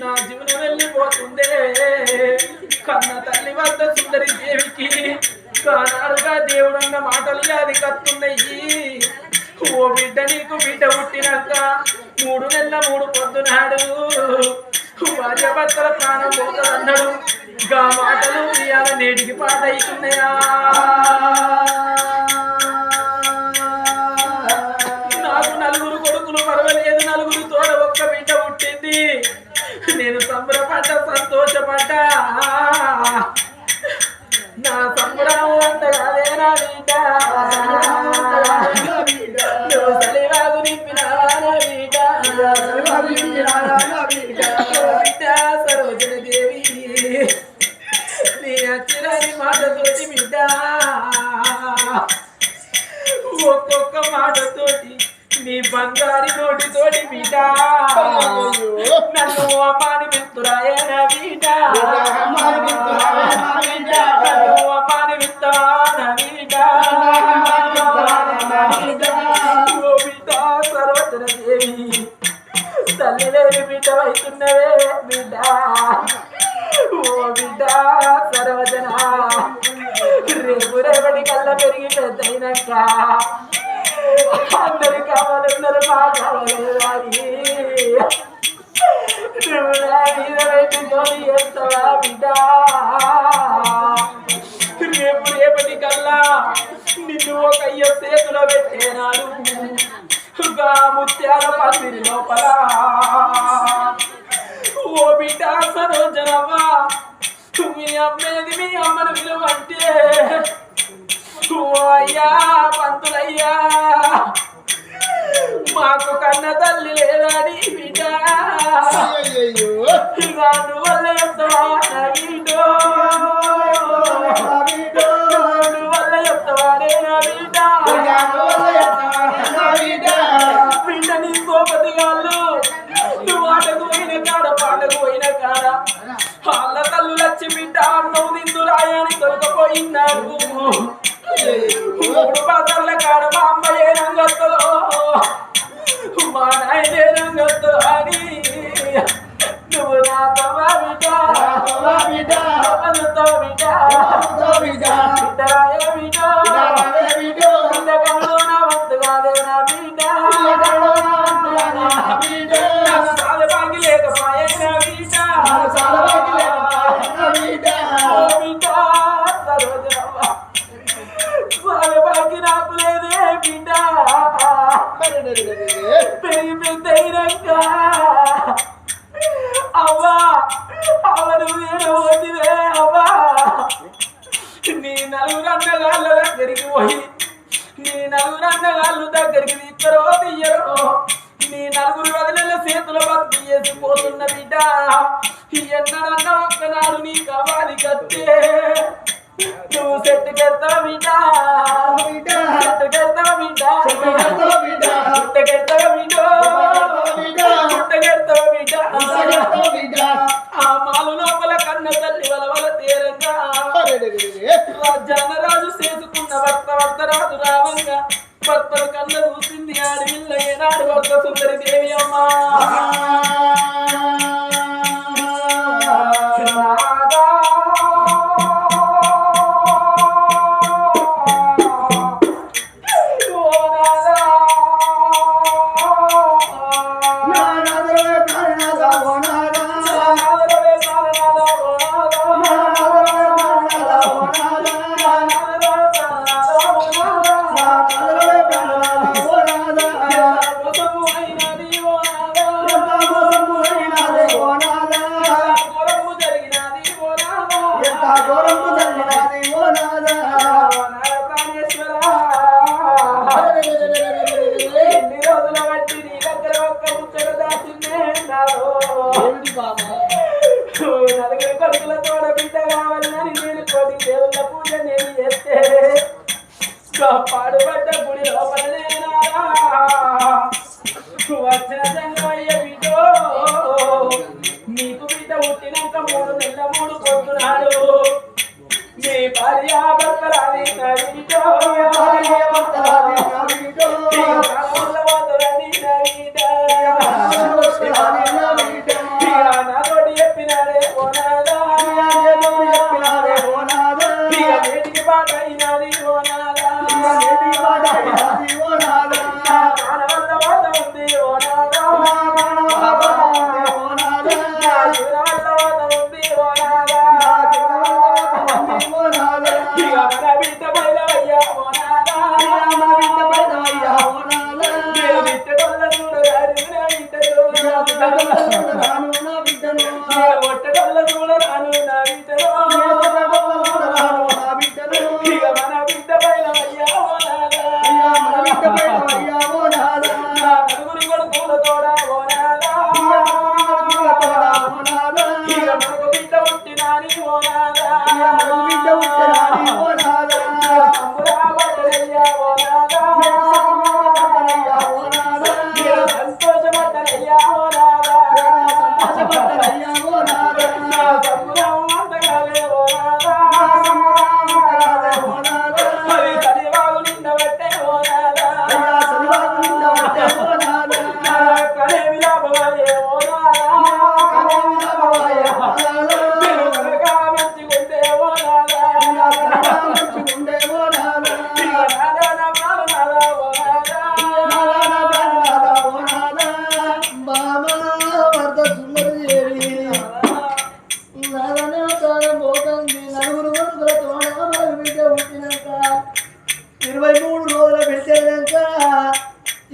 నా జీవనం వెళ్ళిపోతుందే. కన్న తల్లి వద్ద సుందరి దేవికి కానాడుగా దేవుడన్న మాటలు అది కత్తున్నాయి ఓ బిడ్డ నీకు బిడ్డ పుట్టినాక మూడు నెలల మూడు పొద్దునాడు భార్య భర్తల ప్రాణం పోతుందన్నాడు. గా మాటలు ఇవాళ నేటికి పాట అవుతున్నాయా నేను సంబరపడ్డ సంతోషపడ్డా. తల్లి లేని బిడ్డ. అవుతున్నవే బిడ్డ ఓ బిడ్డ సర్వజన. రేపు రేపటి కల్లా పెరిగి పెద్దయినాక అందరి కావాలన్నారు మా కావాలి నువ్వు నా మీద పెట్టుకొని చేస్తావా బిడ్డ? రేపు రేపటి కల్లా నిన్ను ఒక అయ్య చేతిలో పెట్టేనాడు. గా ముత్యాల పందిరి లోపల. ఓ బిడ్డ సరోజనవ్వ మీ అమ్మేది మీ అమ్మను విలువంటే. ఓ అయ్యా పంతులయ్యా మాకు కన్న తల్లి లేదని బిడ్డ. రాను వల్ల చెప్తావా నీ కవాలి కత్తే. నువ్వు సెట్టు కెళ్తా బిడ్డ. సెట్టు కెళ్తా బిడ్డ. పుట్ట కెళ్తా బిడ్డ. పుట్ట కెళ్తా బిడ్డ. ఆ మాలు లోపల కన్న తల్లి వలవల తీరంగా. జనరాజు చేసుకున్న భర్త భర్త రాజు రావంగా. భర్తలు కన్న చూసింది ఆడవిల్ల ఏనాడు భర్త సుందరి దేవి అమ్మా. రాను నా బిడ్డను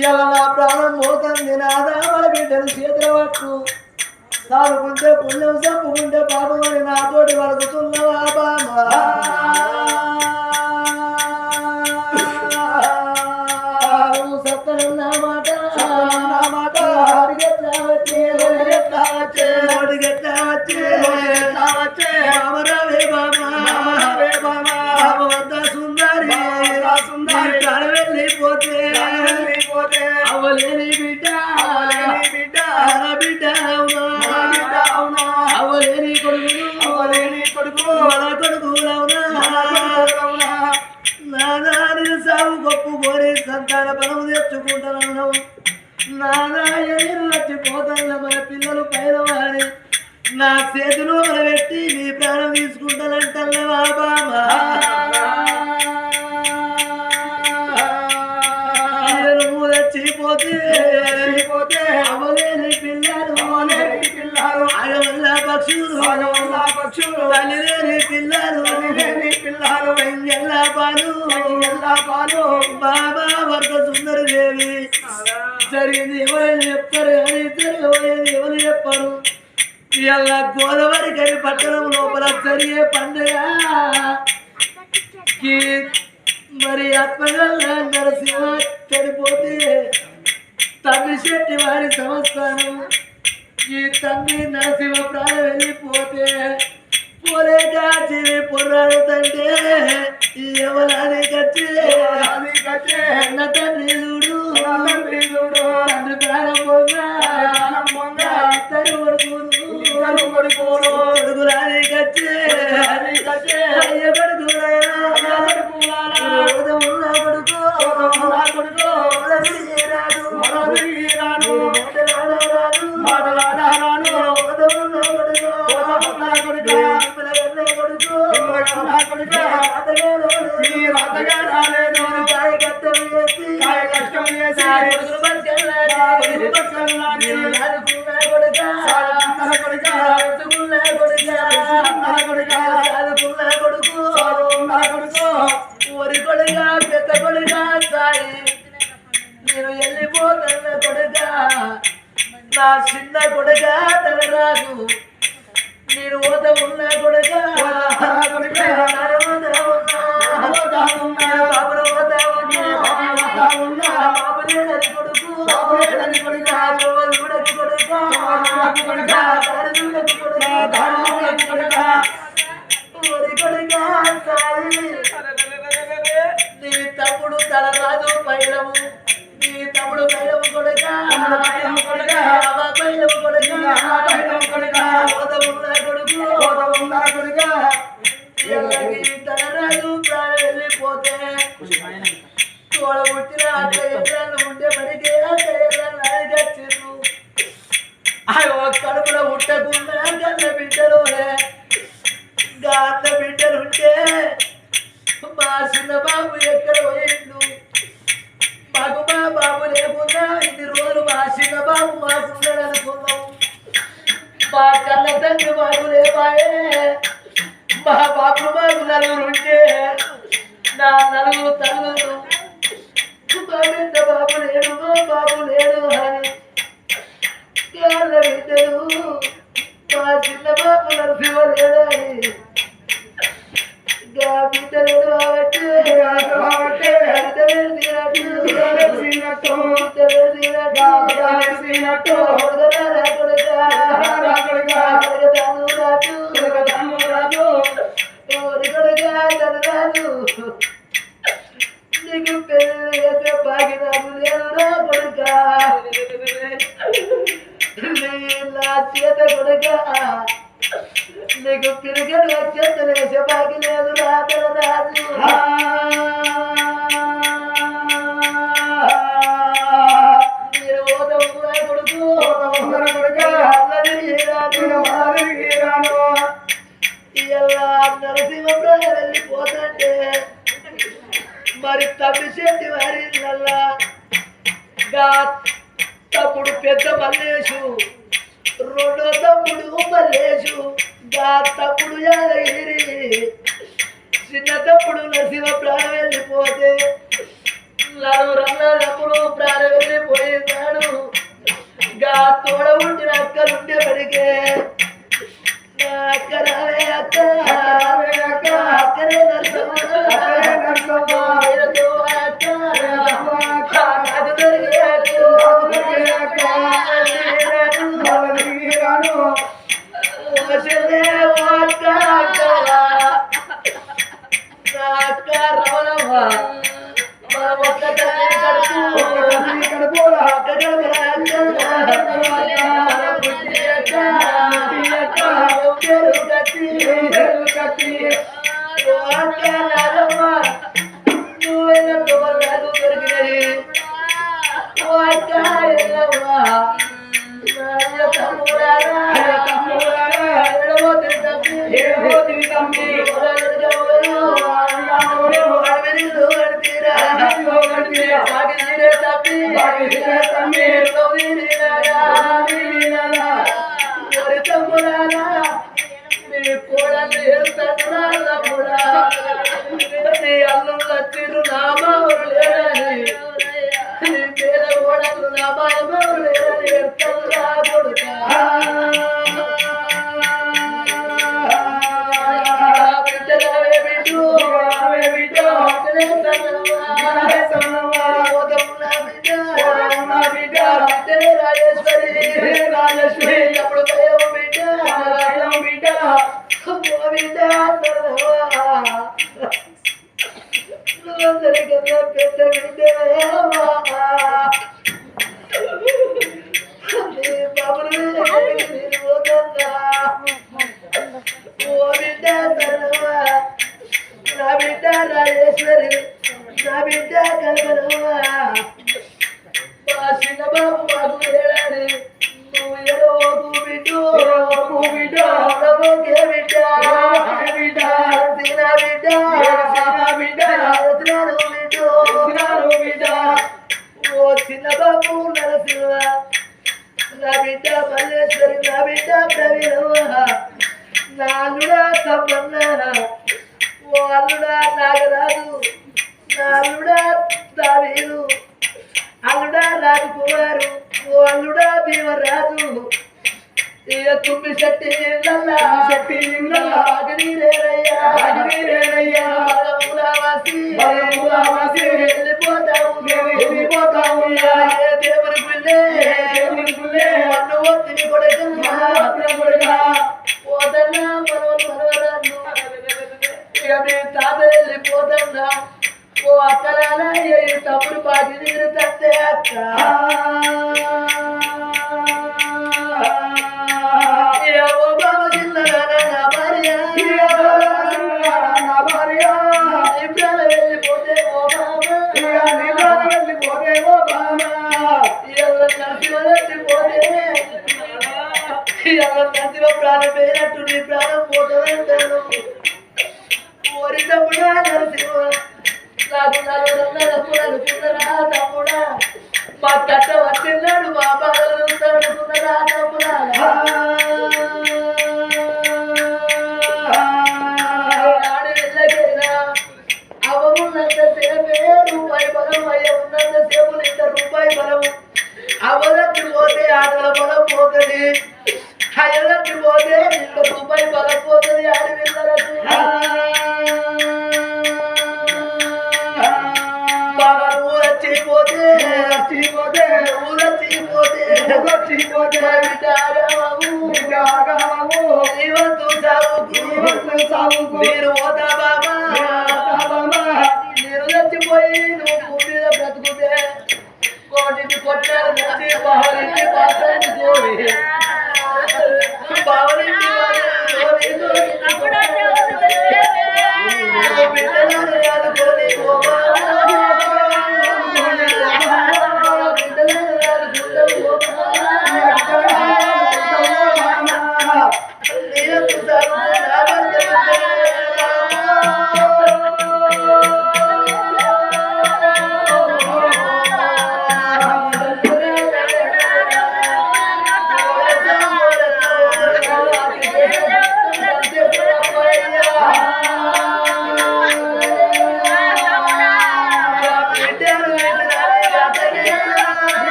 ఇవాళ నా ప్రాణం పోతుంది నాదా మన బిడ్డను చేతుల పట్టు. సాగుకుంటే పుణ్యం చంపుకుంటే పాపం అని నాతోటి వలుకుతున్నవా బామా సత్తనున్న మాట. మాట. అడిగెట్లా వచ్చే. అడిగెట్లా వచ్చే. అడిగెట్లా వచ్చే. అడిగెట్లా వచ్చే. బామరావే బామా. బామరావే బామా. బామవంత సుందరి. సుందరి. వెళ్ళిపోతే అవలేని బిడ్డ. అవలేని బిడ్డ. బిడ్డ బిడ్డ అవునా అవలేని కొడుకు అవలేని కొడుకు మన కొడుకు అవునా అవునా నాదాని సాగు గొప్పుకొని సంతాన బలం తెచ్చుకుంటానన్నావు ఎదురు వచ్చిపోతాను మన పిల్లలు పైన వాడి నా చేతిలో పెట్టి నీ ప్రాణం తీసుకుంటానంటల్లవా బాబా. చచ్చిపోతే చచ్చిపోతే అవలేని పిల్లలు అవలేని పిల్లలు. ఆగవల్ల పక్షులు ఆగవల్ల పక్షులు. తల్లిలేని పిల్లలు. తల్లిలేని పిల్లలు. వెంగెల్ల పాలు. వెంగెల్ల పాలు. బాబా వర్గ సుందరి దేవి. జరిగింది ఎవరైనా చెప్తారు కానీ జరగబోయేది ఎవరు చెప్పరు. ఇవాళ గోదావరి కని పట్టణం లోపల జరిగే పండుగ. మరి ఆత్మగల్ల నరసింహ చనిపోతే తండ్రి శెట్టి వారి సంస్థానం. ఈ తండ్రి నరసింహ ప్రాణం వెళ్ళిపోతే పోలేక జీవి పొర్రాడుతంటే ఎవరాని కచ్చే అన్న తండ్రి చూడు. తండ్రి చూడు. తండ్రి ప్రాణం పొందా. ప్రాణం పొందా. ఇద్దరు కొడుకులు. ఇద్దరు కొడుకులు. కొడుకులాని కచ్చే కచ్చే అయ్య కొడుకు మీ రాతగా రాలేదు. కాయ కష్టం చేసి తోడ పుట్టిన అక్క ఎక్కడన్నా ఉంటే మరికి అక్క ఎక్కడన్నా గన్న బిడ్డలోనే గాన్న బిడ్డలుంటే మా చిన్న బాబు ఎక్కడ పోయిండు మాకు మా బాబు లేకుండా ఇన్ని రోజులు మా చిన్న బాబు మాకున్నాడు అనుకున్నాం మా కన్న తండ్రి మాకు లేవాయే. మా బాబు మాకు నలుగురు ఉంటే నలుగురు తల్లులు బాబు లేడు బాబు లేదు నా చేత కొడుకా. నీకు పిరిగడు వచ్చేత వేసే భాగ్యం లేదు రాజు రాజు. మీరు ఓదం కూడా కొడుకు. అల్లరి రాజు ఇలా నరసింహప్రాయ వెళ్ళిపోతుంటే మరి తమ్మిశెట్టి వారి తమ్ముడు పెద్ద మల్లేషు రెండో తమ్ముడు మల్లేషు గా తమ్ముడు యాదగిరి. చిన్న తమ్ముడు నరసింహ ప్రాణం వెళ్ళిపోతే నలుగురన్నప్పుడు ప్రాణం వెళ్ళిపోయినాడు గా తోడ ఉండిన అక్కలుండే పడికే నా అక్క రావే అక్క అక్క అక్కనే నరసమ్మ ఓ రాజేశ్వరి అప్పుడు భయం బిడ్డ? నువ్వందరికన్నా పెద్ద బిడ్డ బాబులు నేను పోతున్నా ఓ బిడ్డ సర్వా నా బిడ్డ రాజేశ్వరి నా బిడ్డ కల్పనవా మా చిన్న బాబు మాకు ఏడాది నువ్వు ఎడవకు బిడ్డు బిడ్డ ఎడవకే బిడ్డ బిడ్డ తిన బిడ్డ బిడ్డ ఎత్తునాడు బిడ్డు ఓ చిన్న బాబు నరసింహ నా బిడ్డ మల్లేశ్వరి నా బిడ్డ ప్రవీణవ్వ నా అల్లుడా ఓ అల్లుడా నాగరాజు నా అల్లుడా అల్లుడా రాజకుమారు ఓ అల్లుడా భీమరాజు తుమ్మి శెట్టి శెట్టి వెళ్ళిపోతావు. ఏ దేవుని పిల్లే. ఏ దేవుని పిల్లే. మన్ను ఒత్తిడి కొడక మన్ను కొడకా. పోతన్నా తాత వెళ్ళిపోతన్నా. ఓ అక్కరాల తప్పుడు పాటి నీరు తంతే అక్క. ప్రాణం పోయినట్టు నీ ప్రాణం పోతుందంటాను ఓరి తమ్ముడా మా కట్ట వచ్చిన్నాడు మా బాధలు చూస్తాడు అనుకున్నారా తమ్ముడా ఆడి వెళ్ళకైనా అవమున్నంత సేపే రూపాయి బలం అయ్య ఉన్నంత సేపు ఇంత రూపాయి బలం అవదట్టు పోతే ఆటల బలం పోతుంది అయ్యలకి పోతే ఇంకో రూపాయి పగపోతుంది ఆడి పిల్లలకు జీవంతు సాగు సాగు మీరు పోతా బాబా నేను చచ్చిపోయి నువ్వు భూమిద బ్రతుకుతే కోటిని కొట్టారు బావలింటి